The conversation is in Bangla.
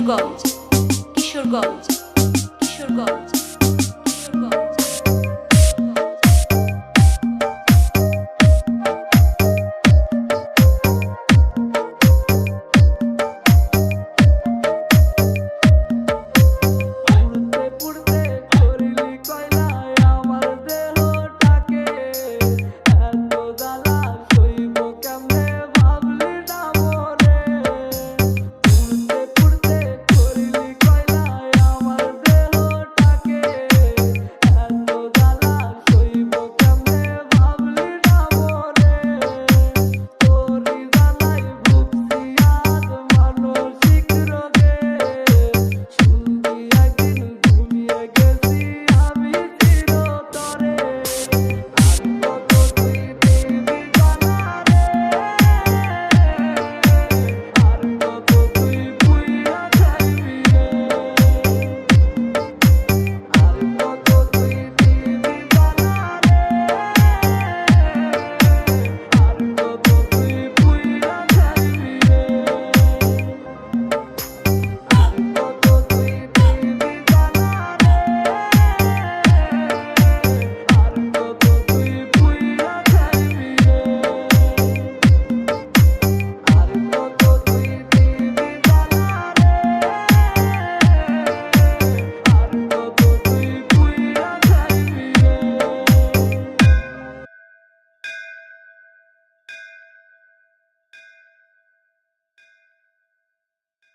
কিশোরগঞ্জ কিশোরগঞ্জ কিশোরগঞ্জ।